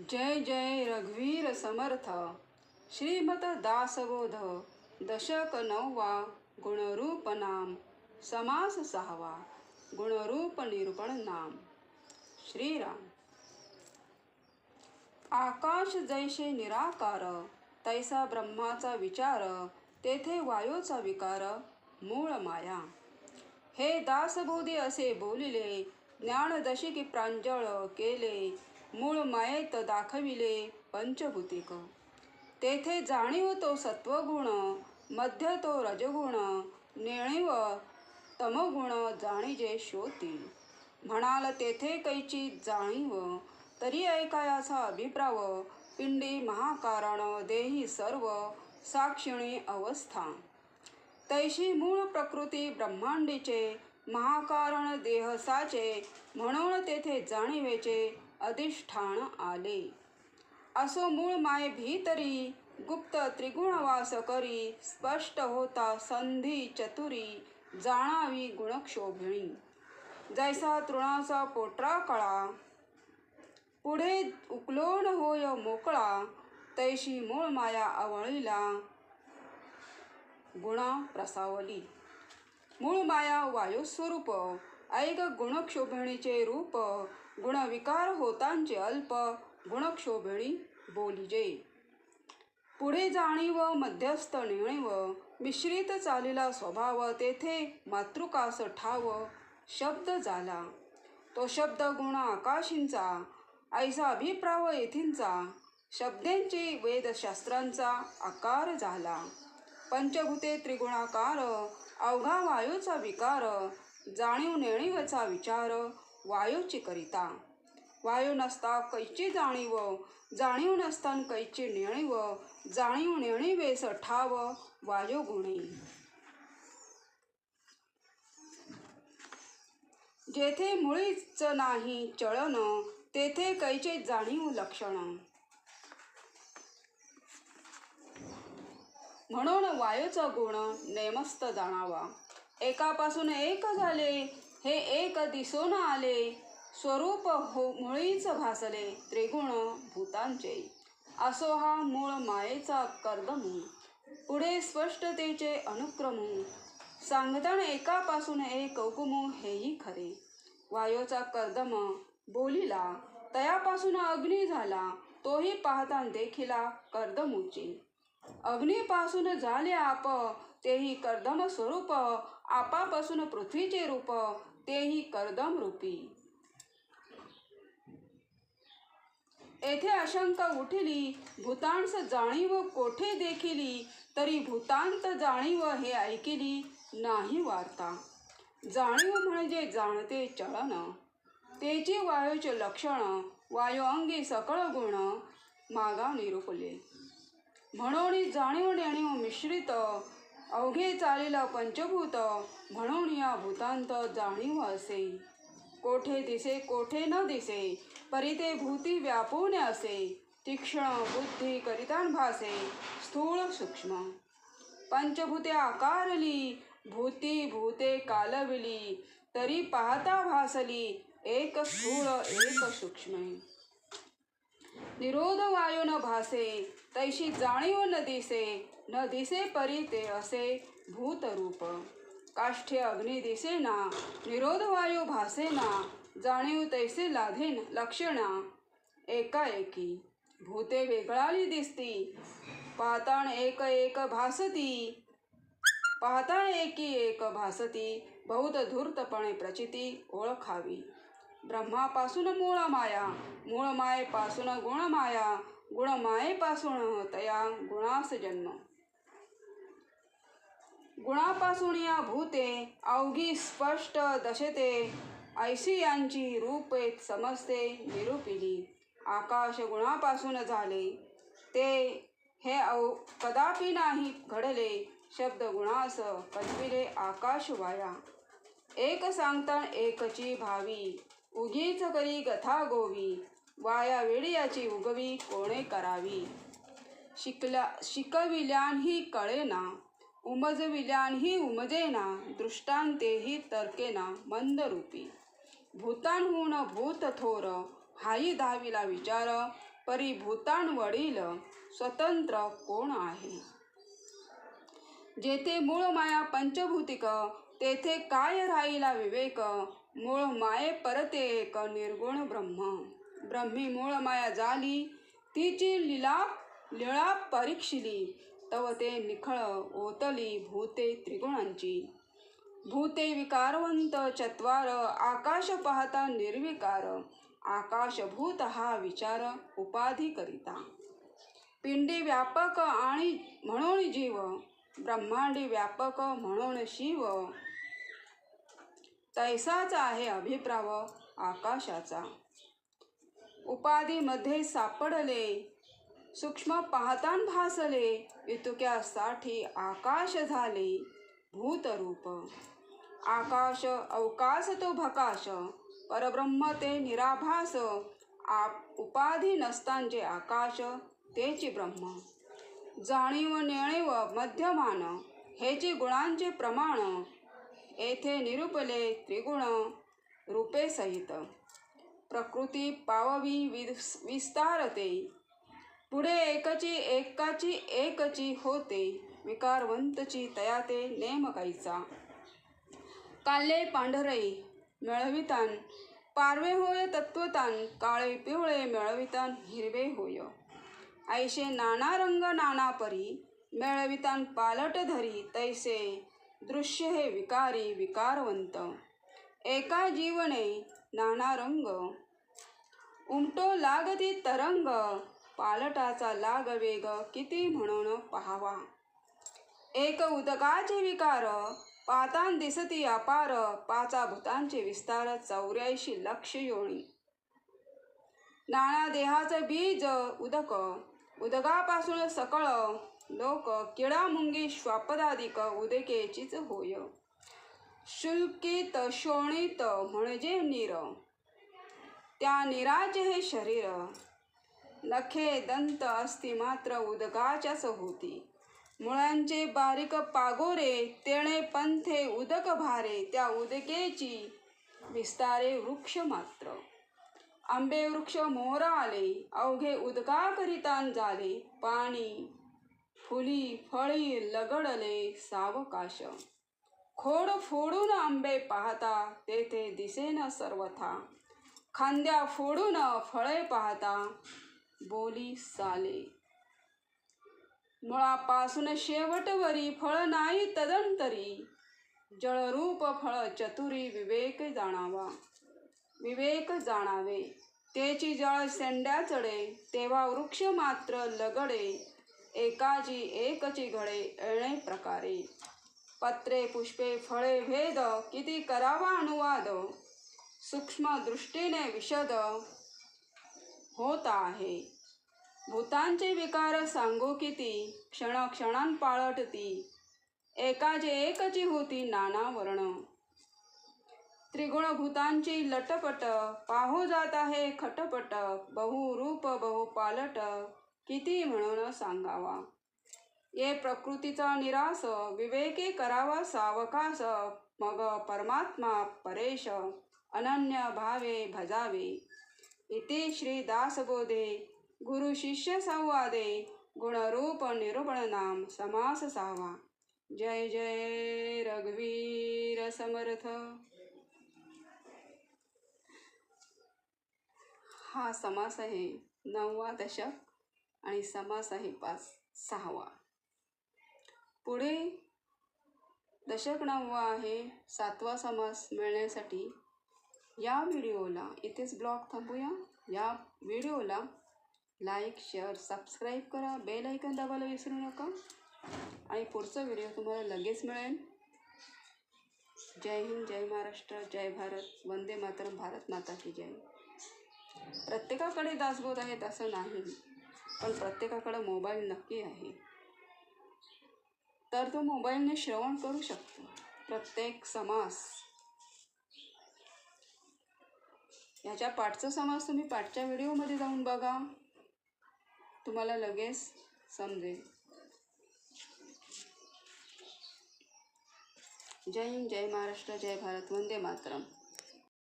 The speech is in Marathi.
जय जय रघुवीर समर्थ। श्रीमत दासबोध दशक नववा गुणरूप नाम समास सहावा गुणरूप निरूपण नाम। श्रीराम। आकाश जैसे निराकार तैसा ब्रह्माचा विचार तेथे वायूचा विकार मूळ माया। हे दासबोधी असे बोलिले ज्ञानदशिकी प्रांजळ केले मूळ मायेत दाखविले पंचभूतिक. तेथे जाणीव तो सत्वगुण मध्य तो रजगुण निळीव तमगुण जाणीजे शोती म्हणाल तेथे कैची जाणीव तरी ऐकायाचा अभिप्राव पिंडी महाकारण देही सर्व साक्षिणी अवस्था. तैशी मूळ प्रकृती ब्रह्मांडीचे महाकारण देहसाचे म्हणून तेथे जाणीवेचे अधिष्ठान आले. असो मूळ माय भीतरी गुप्त त्रिगुणवास करी स्पष्ट होता संधी चतुरी जाणावी गुणक्षोभिणी. जैसा तृणाचा पोटरा कळा पुढे उकलोन होय मोकळा तैशी मूळ माया आवळीला गुणा प्रसावली मूळ माया वायुस्वरूप ऐक गुणक्षोभिणीचे रूप गुणविकार होतांचे अल्प गुणक्षोभिणी बोलिजे. पुढे जाणीव मध्यस्थ निणीव मिश्रित चालीला स्वभाव तेथे मातृकास ठाव शब्द झाला. तो शब्द गुण आकाशींचा ऐसा अभिप्राव येथींचा शब्दांची वेदशास्त्रांचा आकार झाला. पंचभूते त्रिगुणाकार अवघा वायूचा विकार जाणीव नेणीवचा विचार वायूची करिता. वायू नसता कैची जाणीव जाणीव नसतान कैची नेणीव जाणीव नेणीवेस ठाव वायुगुणी जेथे मुळीच नाही चळन तेथे कैचे जाणीव लक्षण. म्हणून वायूचा गुण नेमस्त जाणावा. एकापासून एक झाले हे एक दिसून आले. स्वरूप हो मुळीच भासले त्रिगुण भूतांचे. असो हा मूळ मायेचा कर्दमू. पुढे स्पष्टतेचे अनुक्रमू. सांगताना एकापासून एक उगमू हेही खरे. वायूचा कर्दम बोलिला तयापासून अग्नी झाला तोही पाहता देखिला कर्दमूची. अग्नीपासून झाले आप तेही कर्दम स्वरूप आपापासून पृथ्वीचे रूप तेही कर्दम रूपी. येथे आशंका उठली भूतांस जाणीव कोठे देखिली तरी भूतांत जाणीव हे ऐकिली नाही वार्ता. जाणीव म्हणजे जाणते चळन तेची वायूचे लक्षण वायू अंगी सकळ गुण मागा निरुपले. म्हणून जाणीव देणीव मिश्रित अवघे चालीला पंचभूत म्हणून या भूतांत जाणीव असे. कोठे दिसे कोठे न दिसे परिते भूती व्यापून असे. तीक्ष्ण बुद्धी करितान भासे स्थूळ सूक्ष्म. पंचभूते आकारली भूती भूते कालविली तरी पाहता भासली एक स्थूळ एक सूक्ष्म. निरोध वायून भासे तैशी जाणीव न दिसे न दिसे परी ते असे भूतरूप. काष्ठे अग्नी दिसेना निरोध वायू भासेना जाणीव तैसे लाधेन लक्षणा. एकाएकी भूते वेगळाली दिसती. पाताण एक एक भासती. पाहता एकी एक भासती बहुत धूर्तपणे प्रचिती ओळखावी. ब्रह्मापासून मूळ माया मूळ मायेपासून गुण माया गुण मायेपासून तया गुणास जन्म. गुणापासून या भूते अवघी स्पष्ट दशते. ऐशी यांची रूपे समजते निरूपिली. आकाश गुणापासून झाले. ते हे औ कदापि नाही घडले. शब्द गुणास कल्पिले आकाश वाया. एक सांगता एकची भावी. उगीच करी गथा गोवी. वाया वेळी याची उगवी कोणे करावी? शिकला शिकविल्यानही कळेना. उमजविल्यानही उमजेना दृष्टांतेही तर्केना मंदरूपी. भूतांहून भूत थोर हाई दहावीला विचार परी वडील स्वतंत्र कोण आहे? जेथे मूळ माया पंचभूतिक तेथे काय राहिला विवेक? मूळ माये परते एक निर्गुण ब्रह्म. ब्रह्मी मूळ माया झाली तिची लीला लीळा परीक्षिली तव ते निखळ ओतली भूते त्रिगुणांची. भूते विकारवंत चत्वार आकाश पाहता निर्विकार. आकाशभूत हा विचार उपाधी करिता पिंडी व्यापक आणि म्हणून जीव. ब्रह्मांडी व्यापक म्हणून शिव. तैसाच आहे अभिप्राव आकाशाचा. उपाधीमध्ये सापडले सूक्ष्म पाहतान भासले इतुक्यासाठी आकाश झाले भूतरूप. आकाश अवकाश तो भकाश परब्रह्म ते निराभास. आप उपाधी नसतांचे आकाश तेची ब्रह्म. जाणीव नेणीव मध्यमान हेची गुणांचे प्रमाण येथे निरूपले त्रिगुण रूपे सहित. प्रकृती पाववी विस विस्तारते. पुढे एकची एकाची एकची होते. विकारवंतची तया ते नेमकाईचा काले पांढरे मिळवितान पारवे होय तत्वतान काळे पिवळे मिळवितान हिरवे होय. ऐशे नाना रंग नाना परी मिळवितान पालट धरी तैसे दृश्य हे विकारी विकारवंत. एका जीवने नाना रंग उमटो लागती तरंग पालटाचा लाग वेग किती म्हणून पहावा. एक उदकाचे विकार पातान दिसती अपार पाचा भूतांचे विस्तार चौऱ्याऐंशी लक्ष योणी नाना देहाचं बीज उदक. उदकापासून सकळ लोक किडा मुंगी श्वापदादिक उदकेचीच होय. शुल्कित शोणित म्हणजे नीर. त्या नीराचे हे शरीर लखे दंत असती मात्र उदकाच्याच होती मुळांचे बारीक पागोरे तेणे पंथे उदक भारे त्या उदकेची विस्तारे वृक्ष मात्र. आंबे वृक्ष मोहरा आले अवघे उदका करितान झाले पाणी फुली फळी लगडले सावकाश. खोड फोडून आंबे पाहता तेथे दिसेन सर्वथा. खांद्या फोडून फळे पाहता बोली साले. मुळापासून शेवटवरी फळ नाही तदंतरी. जळरूप फळ चतुरी विवेक जाणावा. विवेक जाणावे. तेची जळ सेंड्या चढे तेव्हा वृक्ष मात्र लगडे. एकाची एकची घडे येणे प्रकारे. पत्रे पुष्पे फळे भेद किती करावा अनुवाद. सूक्ष्म दृष्टीने विशद. होत आहे. भूतांचे विकार सांगू किती क्षणक्षणां पाळटती. एकाचे एकची होती नाना वर्ण. त्रिगुण भूतांची लटपट पाहू जात आहे खटपट बहुरूप बहु पालट किती म्हणून सांगावा. ये प्रकृतीचा निरास विवेके करावा सावकास मग परमात्मा परेश अनन्य भावे भजावे. इति श्री दासबोधे गुरु शिष्य संवादे गुणरूप निरूपण नाम समास सावा। जय जय रघुवीर समर्थ। हा समास आहे नववा दशक आणि समास आहे पाच सहावा। पुढे दशक नववा आहे सातवा समास मिळण्यासाठी या व्हिडिओला इथेच ब्लॉग थांबूया. या व्हिडिओला लाईक शेअर सबस्क्राईब करा. बेल ऐकन दाबायला विसरू नका. आणि पुढचा व्हिडिओ तुम्हाला लगेच मिळेल. जय हिंद जय महाराष्ट्र जय भारत. वंदे मातरम भारत माता की जय. प्रत्येकाकडे दासबोध आहेत असं नाही पण प्रत्येकाकडे मोबाईल नक्की आहे. तर तो मोबाईलने श्रवण करू शकतो. प्रत्येक समास ह्याच्या पाठचा समाज तुम्ही पाठच्या व्हिडिओमध्ये जाऊन बघा. तुम्हाला लगेच समजेल. जय हिंद जय महाराष्ट्र जय भारत वंदे मातरम.